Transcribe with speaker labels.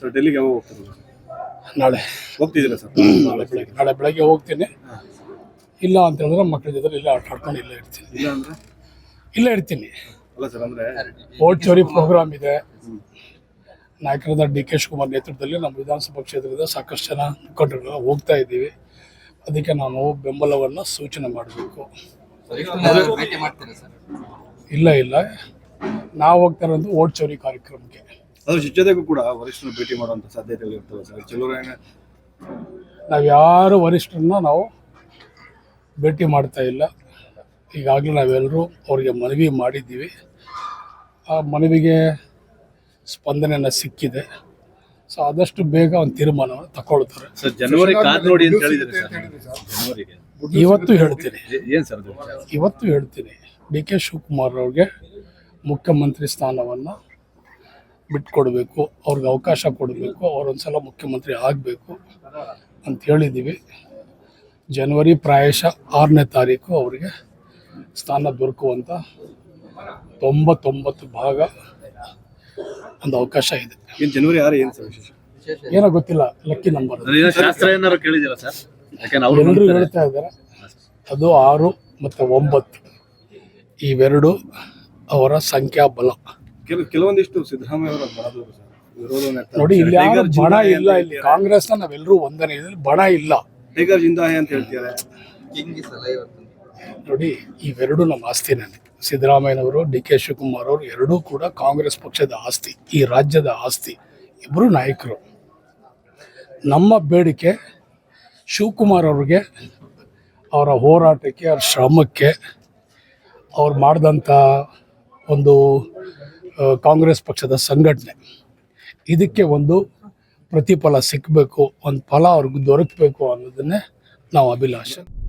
Speaker 1: Sir ಡೆಲ್ಲಿಗೆ ಯಾವಾಗ ಹೋಗ್ತಾರೆ
Speaker 2: ನಾಳೆ.
Speaker 1: ಹೋಗ್ತಿದ್ದೀರಾ ಸರ್?
Speaker 2: ನಾಳೆ ಬೆಳಗ್ಗೆ. ನಾಳೆ ಬೆಳಗ್ಗೆ ಹೋಗ್ತೀನಿ. ಇಲ್ಲ ಅಂತ ಹೇಳಿದ್ರೆ ಮಕ್ಕಳ ಜೊತೆ ಇಲ್ಲ ಆಟ ಆಡ್ಕೊಂಡು ಇಲ್ಲೇ ಇರ್ತೀನಿ.
Speaker 1: ಇಲ್ಲ ಅಂದ್ರೆ?
Speaker 2: ಇಲ್ಲೇ ಇರ್ತೀನಿ.
Speaker 1: ಅಲ್ಲ ಸರ್ ಅಂದ್ರೆ?
Speaker 2: ಓಟ್ ಚೋರಿ ಪ್ರೋಗ್ರಾಮ್ ಇದೆ. ನಾಯಕರಾದ ಡಿ ಕೆ ಶಿವಕುಮಾರ್ ನೇತೃತ್ವದಲ್ಲಿ ನಮ್ಮ ವಿಧಾನಸಭಾ ಕ್ಷೇತ್ರದ ಸಾಕಷ್ಟು ಜನ ಮುಖಂಡರುಗಳು ಹೋಗ್ತಾ ಇದ್ದೀವಿ. ಅದಕ್ಕೆ ನಾನು ಬೆಂಬಲವನ್ನು ಸೂಚನೆ ಮಾಡಬೇಕು. ಇಲ್ಲ ಇಲ್ಲ. ನಾವು ಹೋಗ್ತಾ ಇರೋದು ಓಟ್ ಚೋರಿ ಕಾರ್ಯಕ್ರಮಕ್ಕೆ.
Speaker 1: ಅದ್ರ ಜೊತೆಗೂ ಕೂಡ ವರಿಷ್ಠರು ಭೇಟಿ ಮಾಡುವಂತ ಸಾಧ್ಯತೆಗಳು ಇರ್ತವೆ ಸರ್. ಚಲುವರಾಯಣ
Speaker 2: ನಾವು ಯಾರು ವರಿಷ್ಠರನ್ನ ನಾವು ಭೇಟಿ ಮಾಡ್ತಾ ಇಲ್ಲ. ಈಗಾಗಲೇ ನಾವೆಲ್ಲರೂ ಅವರಿಗೆ ಮನವಿ ಮಾಡಿದ್ದೀವಿ. ಆ ಮನವಿಗೆ ಸ್ಪಂದನೆಯನ್ನು ಸಿಕ್ಕಿದೆ. ಸೊ ಆದಷ್ಟು ಬೇಗ ಒಂದು ತೀರ್ಮಾನವನ್ನು ತಗೊಳ್ತಾರೆ
Speaker 1: ಸರ್ ಜನವರಿ ಕಾದ್ ನೋಡಿ ಅಂತ ಹೇಳಿದ್ರೆ ಸರ್. ಜನವರಿಗೆ.
Speaker 2: ಇವತ್ತು ಹೇಳ್ತೀನಿ.
Speaker 1: ಏ- ಏನ್ ಸರ್
Speaker 2: ಇವತ್ತು ಹೇಳ್ತೀನಿ. ಡಿ ಕೆ ಶಿವಕುಮಾರ್ ಅವ್ರಿಗೆ ಮುಖ್ಯಮಂತ್ರಿ ಸ್ಥಾನವನ್ನು ಬಿಟ್ಕೊಡ್ಬೇಕು ಅವ್ರಿಗೆ ಅವಕಾಶ ಕೊಡಬೇಕು ಅವರೊಂದ್ಸಲ ಮುಖ್ಯಮಂತ್ರಿ ಆಗಬೇಕು ಅಂತ ಹೇಳಿದ್ದೀವಿ. ಜನವರಿ ಪ್ರಾಯಶಃ ಆರನೇ ತಾರೀಕು ಅವರಿಗೆ ಸ್ಥಾನ ದೊರಕುವಂಥ ತೊಂಬತ್ತೊಂಬತ್ತು ಭಾಗ ಒಂದು ಅವಕಾಶ ಇದೆ.
Speaker 1: ಏನ್ ಜನವರಿ ಆರು ಏನು ಸರ್ ವಿಶೇಷ?
Speaker 2: ಏನೋ ಗೊತ್ತಿಲ್ಲ ಲಕ್ಕಿ ನಂಬರ್
Speaker 1: ಶಾಸ್ತ್ರ ಏನಾರು ಕೇಳಿದಿರಾ ಸರ್? ಯಾಕಂದ್ರೆ ಅವ್ರು
Speaker 2: ಎಲ್ಲರೂ ಹೇಳ್ತಾ ಇದ್ದಾರೆ ಅದು ಆರು ಮತ್ತು ಒಂಬತ್ತು ಇವೆರಡು ಅವರ ಸಂಖ್ಯಾಬಲ
Speaker 1: ಕೆಲ ಕೆಲವೊಂದಿಷ್ಟು ಸಿದ್ದರಾಮಯ್ಯ ಅವರ ಬಣದವರು ಸರ್ ವಿರೋಧವನ್ನ ವ್ಯಕ್ತ
Speaker 2: ನೋಡಿ ಇಲ್ಲಿ ಯಾರು
Speaker 1: ಟೈಗರ್
Speaker 2: ಬಣ
Speaker 1: ಜಿಂದಾಯೆ
Speaker 2: ಇಲ್ಲ
Speaker 1: ಅಂತ
Speaker 2: ಇಲ್ಲಿ.
Speaker 1: ಕಾಂಗ್ರೆಸ್
Speaker 2: ಕಾಂಗ್ರೆಸ್ನ ನಾವೆಲ್ಲರೂ ಒಂದನೇ ಇದ್ರಲ್ಲಿ ಬಣ ಇಲ್ಲ.
Speaker 1: ಟೈಗರ್ ಜಿಂದಾಯೆ ಅಂತ ಹೇಳ್ತಾರೆ?
Speaker 3: ಕಿಂಗ್ ಇಸ್ ಇವತ್ತು.
Speaker 2: ನೋಡಿ ಇವೆರಡು ನಮ್ಮ ಆಸ್ತಿ ನನಗೆ ಸಿದ್ದರಾಮಯ್ಯನವರು ಡಿ ಕೆ ಶಿವಕುಮಾರ್ ಅವರು ಎರಡೂ ಕೂಡ ಕಾಂಗ್ರೆಸ್ ಪಕ್ಷದ ಆಸ್ತಿ ಈ ರಾಜ್ಯದ ಆಸ್ತಿ. ಇಬ್ಬರು ನಾಯಕರು. ನಮ್ಮ ಬೇಡಿಕೆ ಶಿವಕುಮಾರ್ ಅವ್ರಿಗೆ ಅವರ ಹೋರಾಟಕ್ಕೆ ಅವ್ರ ಶ್ರಮಕ್ಕೆ ಅವ್ರು ಮಾಡಿದಂಥ ಒಂದು ಕಾಂಗ್ರೆಸ್ ಪಕ್ಷದ ಸಂಘಟನೆ. ಇದಕ್ಕೆ ಒಂದು ಪ್ರತಿಫಲ ಸಿಕ್ಕಬೇಕು ಒಂದು ಫಲ ಅವ್ರಿಗೆ ದೊರಕಬೇಕು ಅನ್ನೋದನ್ನೇ ನಾವು ಅಭಿಲಾಷೆ